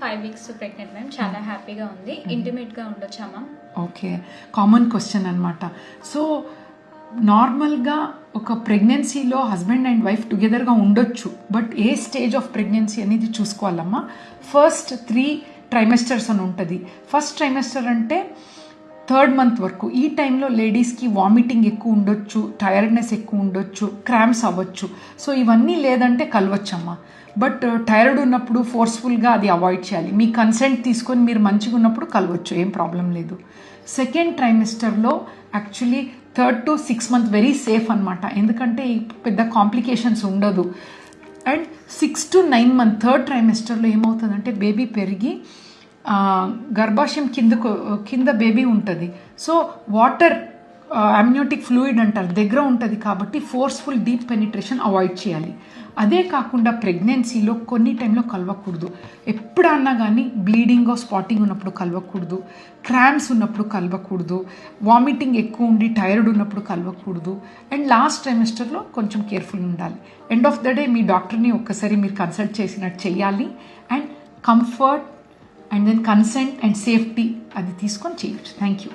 Five weeks pregnant ma'am చాలా హ్యాపీగా ఉంది. ఇంటిమేట్గా ఉండొచ్చా మ్యామ్ ఓకే కామన్ క్వశ్చన్ అనమాట సో నార్మల్గా ఒక ప్రెగ్నెన్సీలో హస్బెండ్ అండ్ వైఫ్ టుగెదర్గా ఉండొచ్చు. But A stage of pregnancy అనేది చూసుకోవాలమ్మా? ఫస్ట్ త్రీ ట్రైమెస్టర్స్ అని ఉంటుంది. ఫస్ట్ ట్రైమెస్టర్ అంటే థర్డ్ మంత్ వరకు ఈ టైంలో లేడీస్కి వామిటింగ్ ఎక్కువ ఉండొచ్చు టైర్డ్నెస్ ఎక్కువ ఉండొచ్చు క్రామ్స్ అవ్వచ్చు. సో ఇవన్నీ లేదంటే కలవచ్చమ్మా. బట్ టైర్డ్ ఉన్నప్పుడు ఫోర్స్ఫుల్గా అది అవాయిడ్ చేయాలి. మీ కన్సెంట్ తీసుకొని మీరు మంచిగా ఉన్నప్పుడు కలవచ్చు ఏం ప్రాబ్లం లేదు. Second ట్రైమిస్టర్లో actually third to six month very safe అనమాట ఎందుకంటే పెద్ద కాంప్లికేషన్స్ ఉండదు. And six to nine month third ట్రైమిస్టర్లో ఏమవుతుందంటే బేబీ పెరిగి గర్భాశయం కిందకు కింద బేబీ ఉంటుంది. సో వాటర్ అమ్యూటిక్ ఫ్లూయిడ్ అంటారు. దగ్గర ఉంటుంది కాబట్టి ఫోర్స్ఫుల్ డీప్ పెనిట్రేషన్ అవాయిడ్ చేయాలి. అదే కాకుండా ప్రెగ్నెన్సీలో కొన్ని టైంలో కలవకూడదు. ఎప్పుడన్నా కానీ బ్లీడింగ్ స్పాటింగ్ ఉన్నప్పుడు కలవకూడదు. క్రామ్స్ ఉన్నప్పుడు కలవకూడదు. వామిటింగ్ ఎక్కువ ఉండి టైర్డ్ ఉన్నప్పుడు కలవకూడదు. అండ్ లాస్ట్ ట్రైమిస్టర్లో కొంచెం కేర్ఫుల్ ఉండాలి. ఎండ్ ఆఫ్ ద డే మీ డాక్టర్ని ఒక్కసారి మీరు కన్సల్ట్ చేసినట్టు చేయాలి. And comfort and then consent and safety అది తీసుకొని చేయొచ్చు. Thank you